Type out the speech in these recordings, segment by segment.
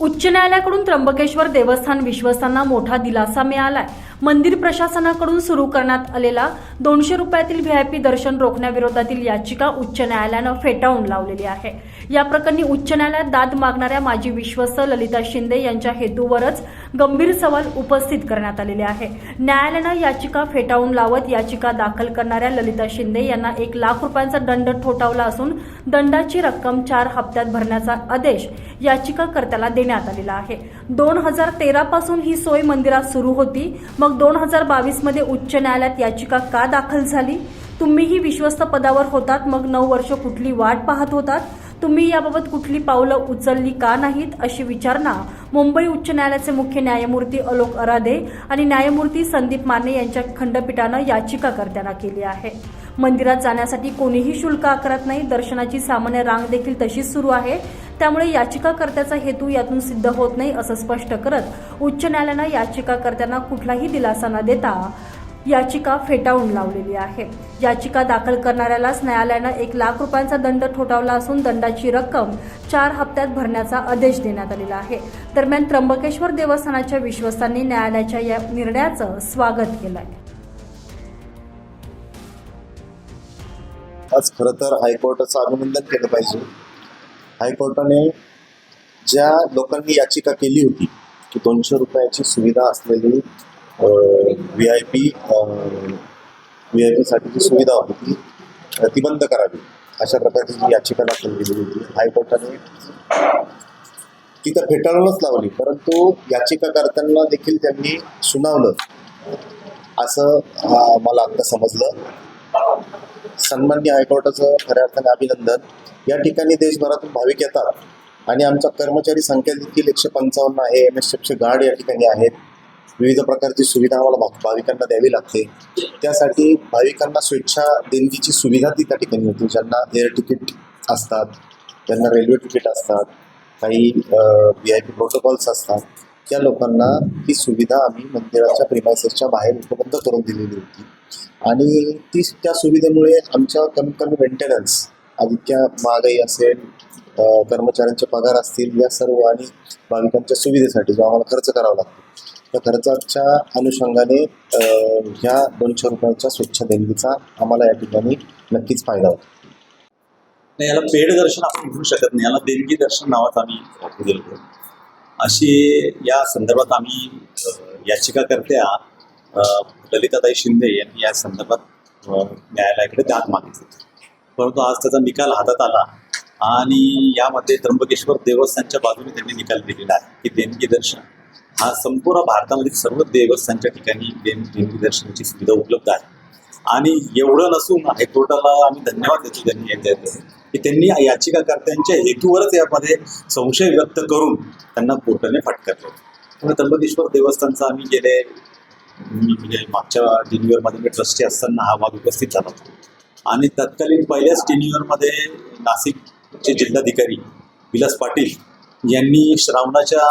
उच्च न्यायालयाकडून त्र्यंबकेश्वर देवस्थान विश्वस्तांना मोठा दिलासा मिळालाय. मंदिर प्रशासनाकडून सुरू करण्यात आलेला दोनशे रुपयातील व्हीआयपी दर्शन रोखण्याविरोधातील याचिका उच्च न्यायालयानं फेटाळून लावलेली आहे. या प्रकरणी उच्च न्यायालयात दाद मागणाऱ्या माजी विश्वस्त ललिता शिंदे यांच्या हेतूवरच गंभीर सवाल उपस्थित करण्यात आलेले आहे. न्यायालयानं याचिका फेटाळून लावत याचिका दाखल करणाऱ्या ललिता शिंदे यांना एक लाख रुपयांचा दंड ठोठावला असून दंडाची रक्कम चार हप्त्यात भरण्याचा आदेश याचिकाकर्त्याला देण्यात आलेला आहे. दोन हजार तेरा पासून ही सोय मंदिरात सुरू होती. मग दोन हजार बावीसमध्ये उच्च न्यायालयात याचिका का दाखल झाली? तुम्हीही विश्वस्त पदावर होतात मग नऊ वर्ष कुठली वाट पाहत होतात? तुम्ही याबाबत कुठली पावलं उचलली का नाहीत अशी विचारणा मुंबई उच्च न्यायालयाचे मुख्य न्यायमूर्ती अलोक अराधे आणि न्यायमूर्ती संदीप माने यांच्या खंडपीठानं याचिकाकर्त्यांना केली आहे. मंदिरात जाण्यासाठी कोणीही शुल्क आकारत नाही दर्शनाची सामान्य रांग देखील तशीच सुरू आहे. त्यामुळे याचिकाकर्त्याचा हेतू यातून सिद्ध होत नाही असं स्पष्ट करत उच्च न्यायालयानं याचिकाकर्त्यांना कुठलाही दिलासा न देता याचिका फेटाळून लावलेली आहे. याचिका दाखल करणाऱ्यालाच न्यायालयानं एक लाख रुपयांचा दंड ठोठावला असून दंडाची रक्कम चार हप्त्यात भरण्याचा आदेश देण्यात आलेला आहे. दरम्यान त्र्यंबकेश्वर देवस्थानाच्या विश्वस्तांनी न्यायालयाच्या या निर्णयाचं स्वागत केलंय. आज खरं तर हायकोर्टाचं अभिनंदन केलं पाहिजे. हायकोर्टाने ज्या लोकांनी याचिका केली होती की दोनशे रुपयाची सुविधा असलेली V I P V I पीसाठीची सुविधा होती ती ती बंद करावी. अशा प्रकारची जी याचिका दाखल केली होती हायकोर्टाने ती तर फेटाळूनच लावली. परंतु याचिकाकर्त्यांना देखील त्यांनी सुनावलं. असं मला आत्ता समजलं. सन्मान्य हायकोर्टाचं खऱ्या अर्थाने अभिनंदन. या ठिकाणी देशभरातून भाविक येतात. आणि आमचा कर्मचारी संख्या देखील एकशे पंचावन्न आहे एम एस एफचे गार्ड या ठिकाणी आहेत. विविध प्रकारची सुविधा आम्हाला भाविकांना द्यावी लागते. त्यासाठी भाविकांना स्वेच्छा देणगीची सुविधा ती त्या ठिकाणी होती. ज्यांना एअर तिकीट असतात ज्यांना रेल्वे तिकीट असतात काही व्ही आय पी प्रोटोकॉल्स असतात त्या लोकांना ही सुविधा आम्ही मंदिराच्या प्रिमायसेसच्या बाहेर उपलब्ध करून दिलेली होती. आणि ती त्या सुविधेमुळे आमच्या कमीत कमी मेंटेनन्स आदित्य महागाई असेल कर्मचाऱ्यांचे पगार असतील या सर्व आणि भाविकांच्या सुविधेसाठी जो आम्हाला खर्च करावा लागतो. त्या खर्चाच्या अनुषंगाने ह्या दोनशे रुपयाच्या स्वच्छ देणगीचा आम्हाला या ठिकाणी नक्कीच फायदा होतो. नाही याला पेड दर्शन आपण घेऊ शकत नाही. याला देणगी दर्शन नावात आम्ही दिलं अशी या संदर्भात आम्ही याचिकाकर्त्या ललिताताई शिंदे यांनी या संदर्भात न्यायालयाकडे दाद मागितली. होती. परंतु आज त्याचा निकाल हातात आला आणि यामध्ये त्र्यंबकेश्वर देवस्थानच्या बाजूने त्यांनी निकाल दिलेला आहे की देणगी दर्शन. हा संपूर्ण भारतामधील सर्व देवस्थानच्या ठिकाणी देण देणगी दर्शनाची सुविधा उपलब्ध आहे. आणि एवढं नसून हायकोर्टाला आम्ही धन्यवाद देतो त्यांनी की त्यांनी याचिकाकर्त्यांच्या हेतूवरच यामध्ये संशय व्यक्त करून त्यांना कोर्टाने फटकारले. त्यामुळे त्र्यंबकेश्वर देवस्थानचा आम्ही गेले. म्हणजे मागच्या टेन्युअरमध्ये मी ट्रस्टी असताना हा वाद उपस्थित झाला होता. आणि तत्कालीन पहिल्याच टेन्युअरमध्ये नाशिकचे जिल्हाधिकारी विलास पाटील यांनी श्रावणाच्या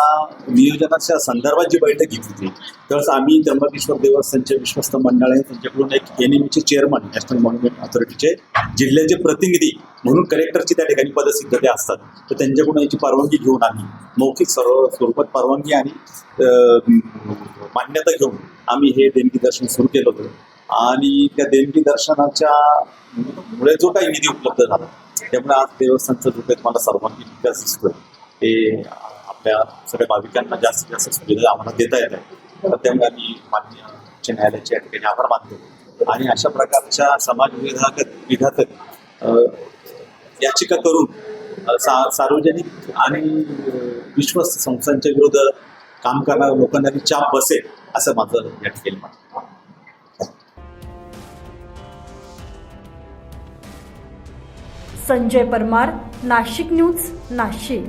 नियोजनाच्या संदर्भात जी बैठक घेतली होती त्यावेळेस आम्ही त्र्यंबकेश्वर देवस्थानचे विश्वस्त मंडळ आहे त्यांच्याकडून एक एन एम चे चेअरमन नॅशनल मॉन्युमेंट अथॉरिटीचे जिल्ह्याचे प्रतिनिधी म्हणून कलेक्टरची त्या ठिकाणी पदसिद्धते असतात. तर त्यांच्याकडून याची परवानगी घेऊन आम्ही मौखिक सर्व स्वरूपात परवानगी आणि मान्यता घेऊन आम्ही हे देणगी दर्शन सुरू केलं होतं. आणि त्या देणगी दर्शनाच्या मुळे जो काही निधी उपलब्ध झाला त्यामुळे आज देवस्थानचं जो काही तुम्हाला सर्वांगी विकास दिसतोय ते आपल्या सगळ्या भाविकांना जास्तीत जास्त सुविधा आम्हाला देता येत आहे तर त्यामुळे आम्ही मान्य उच्च न्यायालयाचे या ठिकाणी आभार मानतो. आणि अशा प्रकारच्या समाज विधाक विघातक याचिका करून सा सार्वजनिक आणि विश्वस्त संस्थांच्या विरुद्ध काम करणाऱ्या लोकांना चाप बसेल असं माझं या ठिकाणी मत संजय परमार नाशिक न्यूज नाशिक.